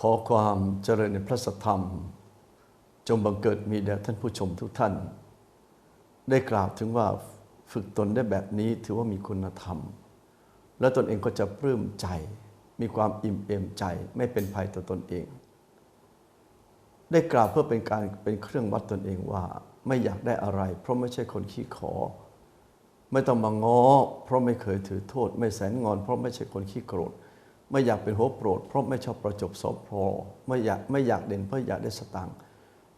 ขอความเจริญในพระสธรรม จงบังเกิดมีแด่ท่านผู้ชมทุกท่าน ได้กล่าวถึงว่าฝึกตนได้แบบนี้ถือว่ามีคุณธรรม และตนเองก็จะปลื้มใจ มีความอิ่มเอมใจไม่เป็นภัยต่อตนเอง ได้กล่าวเพื่อเป็นการเป็นเครื่องวัดตนเองว่าไม่อยากได้อะไร เพราะไม่ใช่คนขี้ขอ ไม่ต้องมาง้อ เพราะไม่เคยถือโทษ ไม่แสนงอน เพราะไม่ใช่คนขี้โกรธ ไม่อยากเป็นหัวโปรด เพราะไม่ชอบประจบสอบพอไม่อยากไม่อยากเด่นเพราะอยากได้สตังค์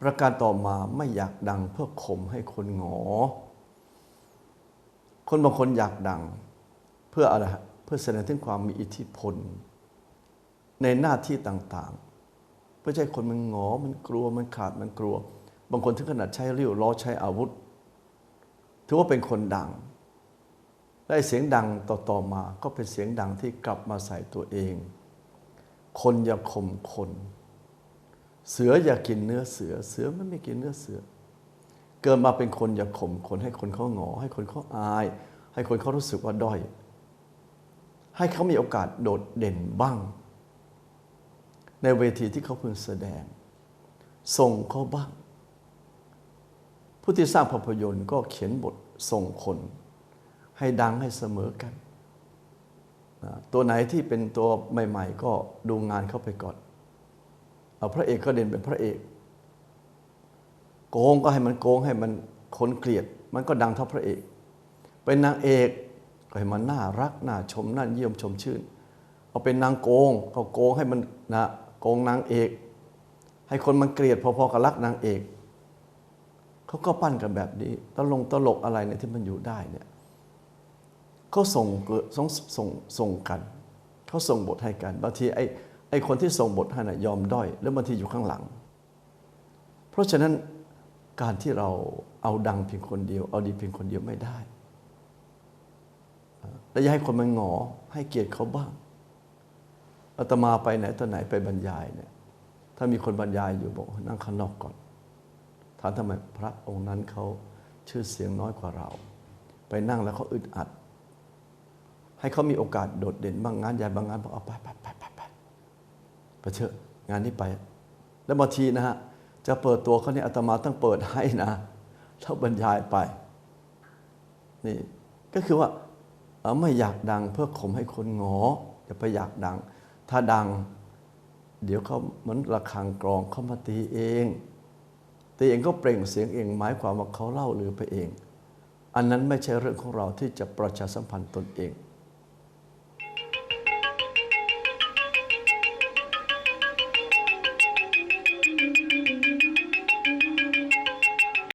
ประการต่อมาไม่อยากดังเพื่อข่มให้คนหงอ คนบางคนอยากดังเพื่ออะไรเพื่อแสดงถึงความมีอิทธิพล ในหน้าที่ต่างๆ เพื่อให้คนมันหงอมันกลัวมันขาดมันกลัว บางคนถึงขนาดใช้เรี่ยวล้อใช้อาวุธ ถือว่าเป็นคนดัง และเสียงดังต่อๆมาก็เป็นเสียงดังที่กลับมาใส่ตัวเอง คนอย่าข่มคน เสืออย่ากินเนื้อเสือ เสือมันไม่กินเนื้อเสือ เกิดมาเป็นคนอย่าข่มคนให้คนเขาหงอ ให้คนเขาอาย ให้คนเขารู้สึกว่าด้อย ให้เขามีโอกาสโดดเด่นบ้าง ในเวทีที่เขาพึงแสดง ส่งเขาบ้าง ผู้ที่สร้างภาพยนตร์ก็เขียนบทส่งคน ให้ดังให้เสมอกัน ตัวไหนที่เป็นตัวใหม่ ๆ ก็ดูงานเข้าไปก่อน เอาพระเอกก็เด่นเป็นพระเอก โกงก็ให้มันโกงให้มันคนเกลียด มันก็ดังเท่าพระเอก เป็นนางเอกก็ให้มันน่ารักน่าชมน่าเยี่ยมชมชื่น เอาเป็นนางโกงก็โกงให้มันนะโกงนางเอก ให้คนมันเกลียดพอๆกับรักนางเอกเขาก็ปั้นกันแบบนี้ตลงตลกอะไรเนี่ยที่มันอยู่ได้เนี่ย เขาส่งส่งส่งส่งกันเขาส่งบทให้กันบางทีไอ้ไอ้คนที่ส่งบทให้น่ะยอมด้อยแล้วบางทีอยู่ข้างหลัง เพราะฉะนั้นการที่เราเอาดังเพียงคนเดียว เอาดีเพียงคนเดียวไม่ได้และอย่าให้คนมันหงอให้เกียรติเขาบ้างอาตมาไปไหนตอนไหนไปบรรยายเนี่ยถ้ามีคนบรรยายอยู่บอกนั่งข้างนอกก่อนถามทำไมพระองค์นั้นเขาชื่อเสียงน้อยกว่าเรา ไปนั่งแล้วเขาอึดอัด ให้เขามีโอกาสโดดเด่นบางงานใหญ่บางงานบอกเอาไปไปไปไปไปไปเถอะงานนี้ไป แล้วบางทีนะฮะจะเปิดตัวเขาเนี่ยอาตมาต้องเปิดให้นะแล้วบรรยายไปนี่ก็คือว่าเออไม่อยากดังเพื่อข่มให้คนงออย่าไปอยากดัง ถ้าดัง เดี๋ยวเขาเหมือนระฆังกรองเขามาตีเองตีเองก็เปล่งเสียงเองหมายความว่าเขาเล่าหรือไปเอง อันนั้นไม่ใช่เรื่องของเราที่จะประชาสัมพันธ์ตนเอง